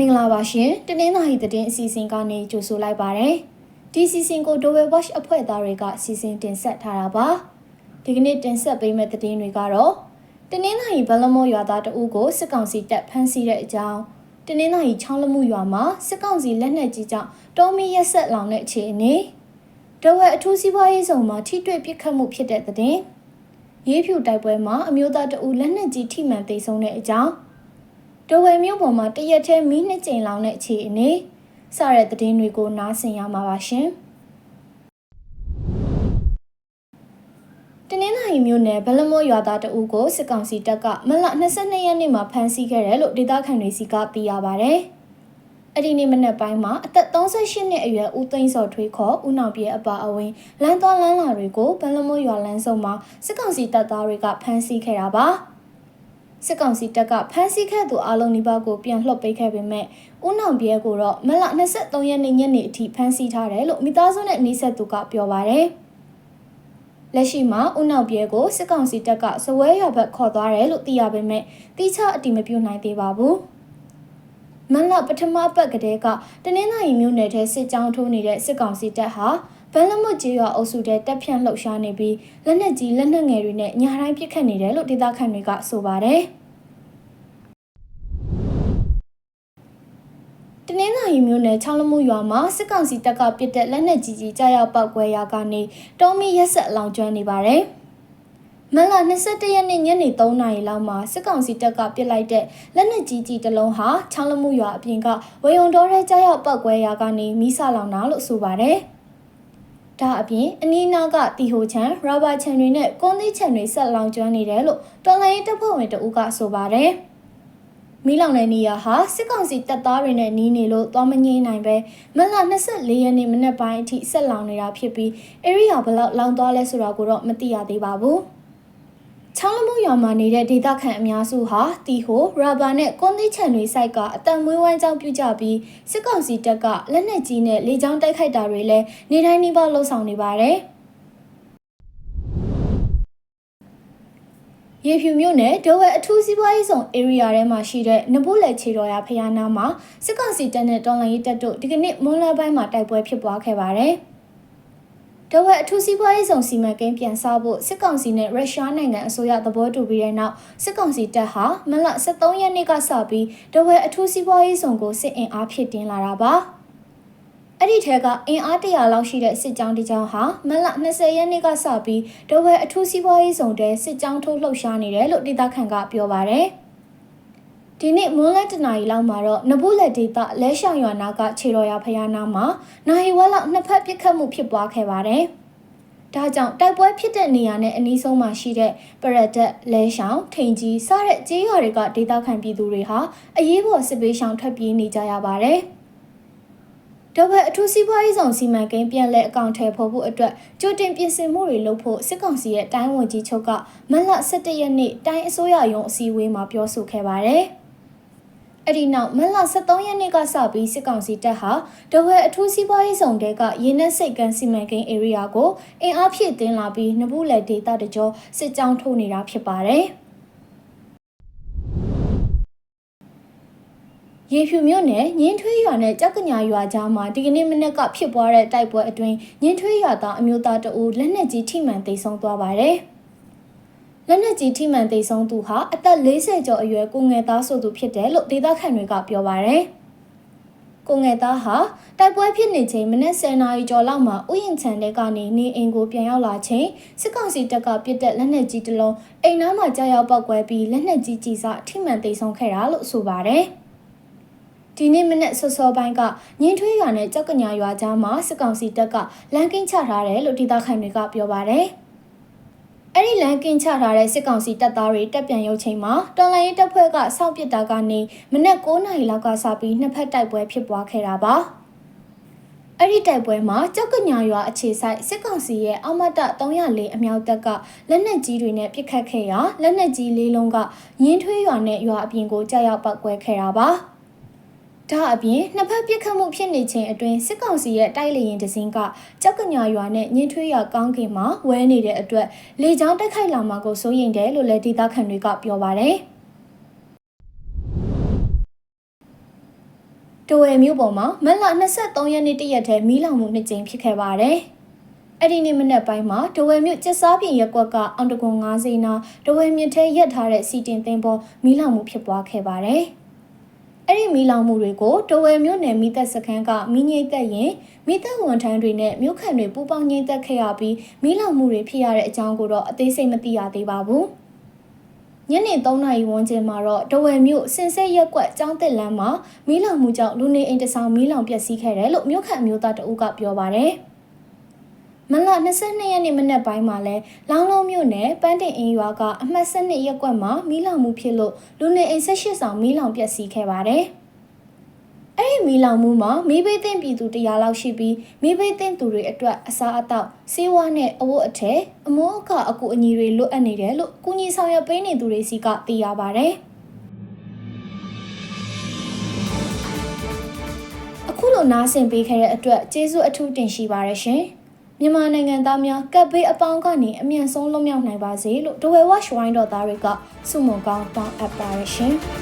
မင်္ဂလာပါရှင်တနင်္လာရီသတင်းအစီအစဉ်ကနေကြိုဆိုလိုက်ပါရစေဒီစီစဉ်ကို Dowell Watch အဖွဲ့သားတွေကစီစဉ်တင်ဆက်ထားတာပါဒီကနေ့တင်ဆက်ပေးမယ့်သတင်းတွေကတော့တနင်္လာရီဘလမောရွာသားတအုပ်ကိုစစ်ကောင်စီတပ်ဖမ်းဆီးတဲ့အကြောင်းတနင်္လာရီချောင်းလမှုရွာမှာစစ်ကောင်စီလက်နက်ကြီးကြောင့်တော်မီရက်ဆက်လောင်တဲ့အခြေအနေဒဝဲအထူးစီးပွားရေးဆောင်မှာထိတွေ့ပစ်ခတ်မှုဖြစ်တဲ့တဲ့ရေးဖြူတိုက်ပွဲမှာအမျိုးသားတအုပ်လက်နက်ကြီးထိမှန်သိမ်းဆုံးတဲ့အကြောင်း ဒဝဲမြို့ပေါ်မှာတရက်ထဲမီးနှစ်ကြိမ်လောင်တဲ့အခြေအနေစတဲ့သတင်းတွေကိုနားဆင်ရမှာပါရှင်တနင်္လာရီမြို့နယ်ဗလမောရွာသားတအုပ်ကိုစစ်ကောင်စီတပ်ကမလ22ရက်နေ့မှာဖမ်းဆီးခဲ့တယ်လို့ဒေသခံတွေစီကသိရပါဗျ။အဲ့ဒီနေ့မနက်ပိုင်းမှာအသက်38နှစ်အရွယ်ဦးသိန်းစော်ထွေးခေါ်ဦးနောက်ပြဲအပါအဝင်လမ်းသွားလမ်းလာတွေကိုဗလမောရွာလမ်းစုံမှာစစ်ကောင်စီတပ်သားတွေကဖမ်းဆီးခဲ့တာပါ။ စစ်ကောင်စီတပ်ကဖမ်းဆီးခဲ့သူအလုံးနီးပါးကိုပြန်လှုပ်ပေးခဲ့ပေမဲ့ဦးနောင်ပြဲကိုတော့မလ23ရက်နေ့ညနေအထိဖမ်းဆီးထားတယ်လို့မိသားစုနဲ့နှိဆက်သူကပြောပါတယ်။လက်ရှိမှာဦးနောင်ပြဲကိုစစ်ကောင်စီတပ်ကစဝဲရွာဘက်ခေါ်သွားတယ်လို့သိရပေမဲ့တိကျအတိမပြုနိုင်သေးပါဘူး။မလပထမပတ်ကလေးကတနင်္လာရီမြို့နယ်ထဲစစ်ကြောင်းထိုးနေတဲ့စစ်ကောင်စီတပ်ဟာ ဗန်လမွတ်ကျေးရွာအုပ်စုတဲတက်ဖြန့်လှုပ်ရှားနေပြီးလက်နက်ကြီးလက်နက်ငယ်တွေနဲ့ညာတိုင်းပစ်ခတ်နေတယ်လို့ဒေသခံတွေကဆိုပါတယ်။တနင်္လာရီမြို့နယ်ချောင်းလမှုရွာမှာစစ်ကောင်စီတပ်ကပစ်တဲ့လက်နက်ကြီးကြီးကြားရောက်ပောက်ကွဲရာကနေတောမီရက်ဆက်အလောင်ကျွမ်းနေပါတယ်။မလ21ရက်နေ့ညနေ3နာရီလောက်မှာစစ်ကောင်စီတပ်ကပစ်လိုက်တဲ့လက်နက်ကြီးကြီးတစ်လုံးဟာချောင်းလမှုရွာအပြင်ကဝေယုံတော်ရဲကြားရောက်ပောက်ကွဲရာကနေမိဆလောင်တာလို့ဆိုပါတယ်။ ဒါအပြင်အနီးနားကတီဟိုချန်ရာဘာချန်တွေနဲ့ကွန်သီးချန်တွေဆက်လောင်ကျွမ်းနေတယ်လို့တော်လိုင်းတပ်ဖွဲ့ဝင်တအုပ်ကဆိုပါတယ်။မီးလောင်တဲ့နေရာဟာစစ်ကောင်စီတပ်သားတွေနဲ့နီးနေလို့သွားမငိမ့်နိုင်ပဲမလ24ရက်နေ့မနက်ပိုင်းအထိဆက်လောင်နေတာဖြစ်ပြီး area ဘလောက်လောင်သွားလဲဆိုတာကိုတော့မသိရသေးပါဘူး။ ချောင်းလမှုရွာမှာနေတဲ့ဒေသခံအများစုဟာတီဟိုရာဘာနဲ့ကွန်သီးချန်တွေစိုက်ကအတန်မွေးဝမ်းကြောင်းပြုကြပြီးစစ်ကောင်စီတပ်ကလက်နက်ကြီးနဲ့လေကြောင်းတိုက်ခိုက်တာတွေလည်းနေတိုင်းနှိပါလှုပ်ဆောင်နေပါတယ်။ရေဖြူမြို့နယ်ဒိုဝဲအထူးစီးပွားရေးဆောင် area ထဲမှာရှိတဲ့နဘုလက်ချေတော်ရဖျားနာမှာစစ်ကောင်စီတပ်နဲ့တော်လှန်ရေးတပ်တို့ဒီကနေ့မွန်းလပိုင်းမှာတိုက်ပွဲဖြစ်ပွားခဲ့ပါတယ်။ တဝက်အထူးစီးပွားရေးဆောင်စီမံကိန်းပြန်စဖို့စစ်ကောင်စီနဲ့ရုရှားနိုင်ငံအစိုးရသဘောတူပြီးတဲ့နောက်စစ်ကောင်စီတပ်ဟာမလ23ရက်နေ့ကစပြီးတဝက်အထူးစီးပွားရေးဆောင်ကိုစစ်အင်အားဖြစ်တင်လာတာပါအဲ့ဒီထဲကအင်အားတရာလောက်ရှိတဲ့စစ်ကြောင်းတစ်ကြောင်းဟာမလ20ရက်နေ့ကစပြီးတဝက်အထူးစီးပွားရေးဆောင်တဲ့စစ်ကြောင်းထိုးလှုပ်ရှားနေတယ်လို့ဒေသခံကပြောပါတယ်။ ဒီနေ့မွန်းလဲတနာရီလောက်မှာတော့နဘူးလက်ဒေတာလဲရှောင်ရွာနာကခြေတော်ရဖယားနာမှာနိုင်ဝက်လောက်နှစ်ဖက်ပစ်ခတ်မှုဖြစ်ပွားခဲ့ပါတယ်။ဒါကြောင့်တိုက်ပွဲဖြစ်တဲ့နေရာနဲ့အနီးဆုံးမှာရှိတဲ့ပရဒက်လဲရှောင်ထိန်ကြီးစတဲ့ကြေးရွာတွေကဒေသခံပြည်သူတွေဟာအရေးပေါ်စစ်ပေးရှောင်ထွက်ပြေးနေကြရပါတယ်။တော့ဘအထူးစီးပွားရေးဆောင်စီမံကိန်းပြန်လဲအကောင့်ထဲပေါ်ဖို့အတွက်ကြိုတင်ပြင်ဆင်မှုတွေလုပ်ဖို့စစ်ကောင်စီရဲ့တိုင်းဝန်ကြီးချုပ်ကမလ17ရက်နေ့တိုင်းအစိုးရရုံးအစည်းအဝေးမှာပြောဆိုခဲ့ပါတယ်။ အဲ့ဒီနောက်မလ23ရက်နေ့ကစပြီးစစ်ကောင်စီတပ်ဟာတဝဲအထူးစီးပွားရေးဆောင်တဲကရင်းနှက်စိတ်ကန်းစီမံကိန်း area ကိုအင်အားဖြည့်တင်းလာပြီးနဘူးလက်ဒေတာတကြောစစ်ကြောင်းထိုးနေတာဖြစ်ပါတယ်ရေဖြူမြို့နယ်ညင်းထွေးရွာနဲ့ကြောက်ကညာရွာကြားမှာဒီကနေ့မနက်ကဖြစ်ပွားတဲ့တိုက်ပွဲအတွင်းညင်းထွေးရွာသားအမျိုးသားတအူလက်နက်ကြီးထိမှန်သိမ်းဆုံးသွားပါတယ်။ လက်နက်ကြီးထိမှန်သိဆုံးသူဟာအသက်40ကျော်အရွယ်ကိုငယ်သားဆိုသူဖြစ်တယ်လို့ဒေသခံတွေကပြောပါရယ်။ကိုငယ်သားဟာတိုက်ပွဲဖြစ်နေချိန်မနက်10နာရီကျော်လောက်မှာဥယျာဉ်ခြံထဲကနေနေအိမ်ကိုပြန်ရောက်လာချိန်စစ်ကောင်စီတပ်ကပစ်တဲ့လက်နက်ကြီးတစ်လုံးအိမ်နားမှာကြားရောက်ပောက်ကွဲပြီးလက်နက်ကြီးကြီးစားထိမှန်သိဆုံးခဲ့တာလို့ဆိုပါရယ်။ဒီနေ့မနေ့ဆော့ဆော့ပိုင်းကညင်းထွေးရွာနဲ့ကြောက်ကညာရွာကြားမှာစစ်ကောင်စီတပ်ကလမ်းကင်းချထားတယ်လို့ဒေသခံတွေကပြောပါတယ်။ အဲ့ဒီလမ်းကင်းချထားတဲ့စစ်ကောင်စီတပ်သားတွေတပ်ပြန်ရုပ်ချိန်မှာတော်လိုင်းရေးတပ်ဖွဲ့ကစောင့်ပစ်တာကနေမနက်9နာရီလောက်ကစပြီးနှစ်ဖက်တိုက်ပွဲဖြစ်ပွားခဲ့တာပါအဲ့ဒီတိုက်ပွဲမှာကြောက်ကညာရွာအခြေဆိုင်စစ်ကောင်စီရဲ့အမတ304အမြောက်တပ်ကလက်နက်ကြီးတွေနဲ့ပစ်ခတ်ခဲ့ရာလက်နက်ကြီးလေးလုံးကရင်းထွေးရွာနဲ့ရွာအပြင်ကိုကြောက်ရောက်ပောက်ကွဲခဲ့တာပါ။ ဒါအပြင်နှစ်ဖက်ပြစ်ခတ်မှုဖြစ်နေချိန်အတွင်းစစ်ကောင်စီရဲ့တိုက်လေရင်တစင်းကကြောက်ကညာရွာနဲ့ညင်းထွေးရွာကောင်းကင်မှာဝဲနေတဲ့အတွက်လေကြောင်းတိုက်ခိုက်လာမှာကိုစိုးရိမ်တယ်လို့လည်းဒေသခံတွေကပြောပါတယ်။တတဝယ်မြို့ပေါ်မှာမတ်လ23ရက်နေ့တရက်တည်းမီးလောင်မှုနှစ်ကြိမ်ဖြစ်ခဲ့ပါတယ်။အဲ့ဒီနေ့မနက်ပိုင်းမှာတဝယ်မြို့ကျက်စားပြင်ရက်ကွက်ကအောင်တကွန်9စိန်းနာတဝယ်မြစ်ထဲရက်ထားတဲ့စီတင်သင်းပေါ်မီးလောင်မှုဖြစ်ပွားခဲ့ပါတယ်။ အဲ့ဒီမီးလောင်မှုတွေကိုတဝယ်မြို့နယ်မိသက်စခန်းကမီးငိမ့်သက်ရင်မိသက်ဝန်ထမ်းတွေနဲ့မြို့ခံတွေပူးပေါင်းငိမ့်သက်ခဲ့ရပြီးမီးလောင်မှုတွေဖြစ်ရတဲ့အကြောင်းကိုတော့အသေးစိတ်မသိရသေးပါဘူး။ညနေ3နာရီဝန်းကျင်မှာတော့တဝယ်မြို့စင်ဆက်ရက်ကွက်ကျောင်းတက်လမ်းမှာမီးလောင်မှုကြောင့်လူနေအိမ်တစ်ဆောင်မီးလောင်ပျက်စီးခဲ့တယ်လို့မြို့ခံအမျိုးသားတအုပ်ကပြောပါရယ် မလ22ရက်နေ့မနက်ပိုင်းမှာလဲလောင်းလုံးမြို့နယ်ပန်းတင်အင်းရွာကအမှတ်7ရက်ကွက်မှာမီးလောင်မှုဖြစ်လို့လူနေအိမ်18ဆောင်မီးလောင်ပျက်စီးခဲ့ပါတယ်။အဲ့ဒီမီးလောင်မှုမှာမိဘသိမ့်ပြည်သူ100လောက်ရှိပြီးမိဘသိမ့်သူတွေအတွက်အစားအသောက်ဆေးဝါးနဲ့အဝတ်အထည်အမိုးအကာအကူအညီတွေလွတ်အပ်နေတယ်လို့ကုညီဆောင်ရွက်ပေးနေသူတွေစီကသိရပါဗျ။အခုလိုနားဆင်ပေးခဲ့တဲ့အတွက်ကျေးဇူးအထူးတင်ရှိပါရရှင်။ မြန်မာနိုင်ငံသားများကပ်ဘေးအပေါင်းကနေအမြန်ဆုံးလွတ်မြောက်နိုင်ပါစေလို့ဒဝဲဝါရှ်ဝိုင်းတော်သားတွေကဆုမွန်ကောင်းတောင်းအပ်ပါရရှင်။